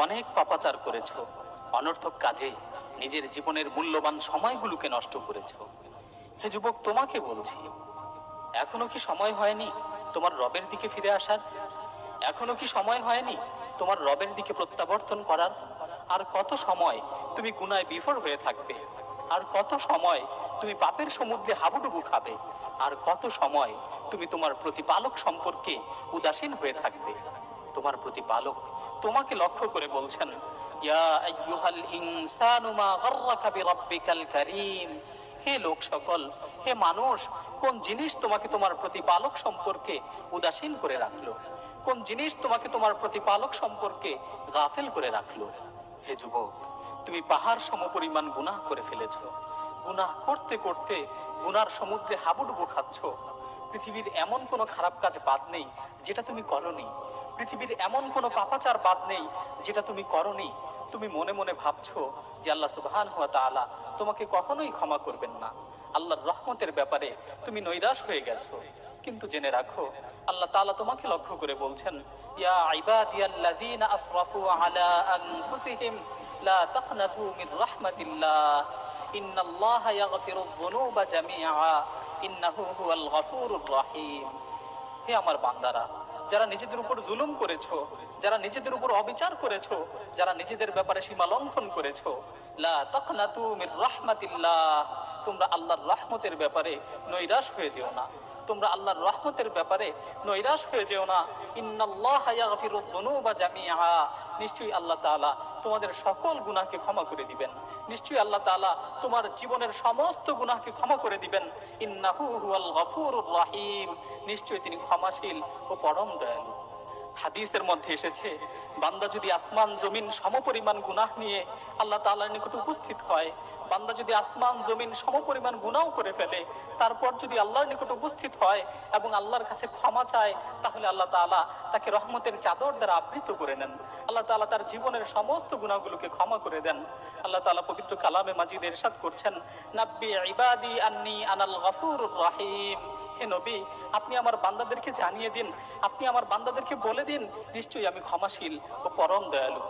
অনেক পাপাচার করেছ। অনর্থক কাজে নিজের জীবনের মূল্যবান সময়গুলোকে নষ্ট করেছ। হে যুবক, তোমাকে বলছি, এখনও কি সময় হয়নি তোমার রবের দিকে ফিরে আসার? এখনও কি সময় হয়নি তোমার রবের দিকে প্রত্যাবর্তন করার? আর কত সময় তুমি গুনায় বিফর হয়ে থাকবে? আর কত সময় তুমি পাপের সমুদ্রে হাবুডুবু খাবে? আর কত সময় তুমি তোমার প্রতিপালক সম্পর্কে উদাসীন হয়ে থাকবে? তোমার প্রতিপালক তোমাকে লক্ষ্য করে বলছেন হে লোক সকল, হে মানুষ, কোন জিনিস তোমাকে তোমার প্রতিপালক সম্পর্কে উদাসীন করে রাখল? কোন জিনিস তোমাকে তোমার প্রতিপালক সম্পর্কে গাফেল করে রাখল? হে যুবক, তুমি পাহাড় সমপরিমাণ গুনাহ করে ফেলেছো। গুনাহ করতে করতে গুনার সমুদ্রে হাবুডুবু খাচ্ছ। পৃথিবীর এমন কোনো খারাপ কাজ বাদ নেই যেটা তুমি করনি। পৃথিবীর এমন কোনো পাপাচার বাদ নেই যেটা তুমি করনি। তুমি মনে মনে ভাবছ যে আল্লাহ সুবহান হুয়া তাআলা তোমাকে কখনোই ক্ষমা করবেন না। আল্লাহর রহমতের ব্যাপারে তুমি নৈরাশ হয়ে গেছো। কিন্তু জেনে রাখো, আল্লাহ তাআলা তোমাকে লক্ষ্য করে বলছেন, ইয়া আসরাফু আলা আনফুসিহিম, লা তাকনাতু মির রাহমাতিল্লাহ। ইন্নাল্লাহা ইয়াগফিরুয যুনুবা জামিআ। ইন্নাহু হুয়াল গফুরুর হে আমার বান্দারা যারা নিজেদের উপর জুলুম করেছ, যারা নিজেদের উপর অবিচার করেছ, যারা নিজেদের ব্যাপারে সীমা লঙ্ঘন করেছ, লা তাকনাতু মির রাহমাতিল্লাহ, তোমরা আল্লাহর রহমতের ব্যাপারে নৈরাশ হয়ে যেও না। তোমরা আল্লাহর রহমতের ব্যাপারে নৈরাশ হয়ে যেও না। জামিআ। নিশ্চয়ই আল্লাহ তাআলা তোমাদের সকল গুনাহকে ক্ষমা করে দিবেন। নিশ্চয়ই আল্লাহ তাআলা তোমার জীবনের সমস্ত গুনাহকে ক্ষমা করে দিবেন। ইন্নাহু হুয়াল গফুরুর রহিম। নিশ্চয়ই তিনি ক্ষমাশীল ও পরম দয়ালু। হাদিসের মধ্যে এসেছে, বান্দা যদি আসমান, জমিন সমপরিমাণ গুনাহ নিয়ে আল্লাহ তাআলার নিকট উপস্থিত হয়, বান্দা যদি আসমান, জমিন সমপরিমাণ গুনাহ করে ফেলে, তারপর যদি আল্লাহর নিকট উপস্থিত হয় এবং আল্লাহর কাছে ক্ষমা চায়, তাহলে আল্লাহ তাআলা তাকে রহমতের চাদর দ্বারা আবৃত করে নেন। আল্লাহ তাআলা তার জীবনের সমস্ত গুনাহগুলোকে ক্ষমা করে দেন। আল্লাহ তাআলা পবিত্র কালামে মাজিদ ইরশাদ করছেন, নাব্বি ইবাদি আন্নি আনাল গফুরুর রহিম। হে নবী, আপনি আমার বান্দাদেরকে জানিয়ে দিন, আপনি আমার বান্দাদেরকে বলে দিন, নিশ্চয়ই আমি ক্ষমাশীল ও পরম দয়ালু।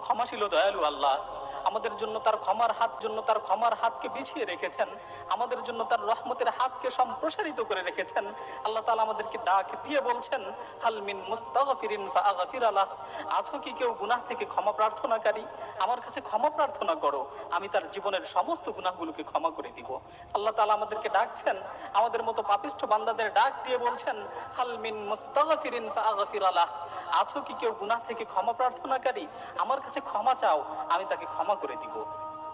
ক্ষমাশীল ও দয়ালু আল্লাহ। আমাদের জন্য তার ক্ষমার হাত, জন্য তার ক্ষমার হাতকে বিছিয়ে রেখেছেন, আমাদের জন্য তার রহমতের হাতকে সম্প্রসারিত করে রেখেছেন। আল্লাহ তাআলা আমাদেরকে ডাক দিয়ে বলছেন, হাল মিন মুস্তাগফিরিন ফাআগফির আলাহ আছো কি কেউ গুনাহ থেকে ক্ষমা প্রার্থনাকারী? আমার কাছে ক্ষমা প্রার্থনা করো, আমি তার জীবনের সমস্ত গুনাহগুলোকে ক্ষমা করে দিব। আল্লাহ তাআলা আমাদেরকে ডাকছেন, আমাদের মতো পাপিষ্ঠ বান্দাদের ডাক দিয়ে বলছেন, হাল মিন মুস্তাগফিরিন ফাআগফির আলাহ আছো কি কেউ গুনাহ থেকে ক্ষমা প্রার্থনাকারী? আমার কাছে ক্ষমা চাও, আমি তাকে ক্ষমা করে দিব।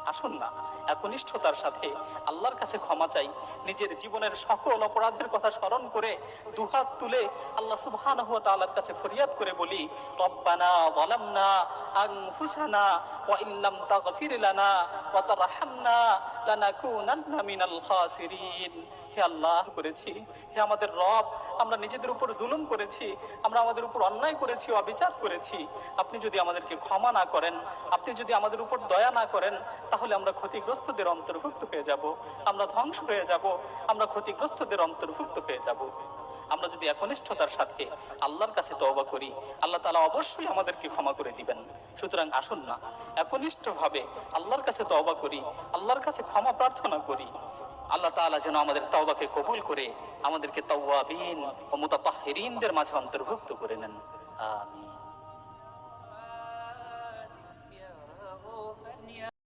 আসুন না। একনিষ্ঠতার সাথে আল্লাহর কাছে ক্ষমা চাই। নিজের জীবনের সকল অপরাধের কথা স্মরণ করে দুহাত তুলে আল্লাহ সুবহানাহু ওয়া তাআলার কাছে ফরিয়াদ করে বলি, রব্বানা যালামনা আনফুসানা ওয়া ইল্লাম তাগফির লানা ওয়া তারহামনা লানাকুনান্না মিনাল খাসিরিন। হে আল্লাহ করেছি। হে আমাদের রব, আমরা নিজেদের উপর জুলুম করেছি, আমরা আমাদের উপর অন্যায় করেছি, অবিচার করেছি। আপনি যদি আমাদেরকে ক্ষমা না করেন, আপনি যদি আমাদের উপর দয়া না করেন তাহলে আমরা ক্ষতিগ্রস্তদের অন্তর্ভুক্ত হয়ে যাব। আমরা ধ্বংস হয়ে যাব। আমরা ক্ষতিগ্রস্তদের অন্তর্ভুক্ত হয়ে যাব। আমরা যদি একনিষ্ঠতার সাথে আল্লাহর কাছে তওবা করি, আল্লাহ তাআলা অবশ্যই আমাদেরকে ক্ষমা করে দিবেন। সুতরাং আসুন না একনিষ্ঠ ভাবে আল্লাহর কাছে তওবা করি, আল্লাহর কাছে ক্ষমা প্রার্থনা করি। আল্লাহ তাআলা যেন আমাদের তওবাকে কবুল করে, আমাদেরকে তাওয়াবিন ও মুতাতাহহিরিনদের মাঝে অন্তর্ভুক্ত করে নেন। আমিন।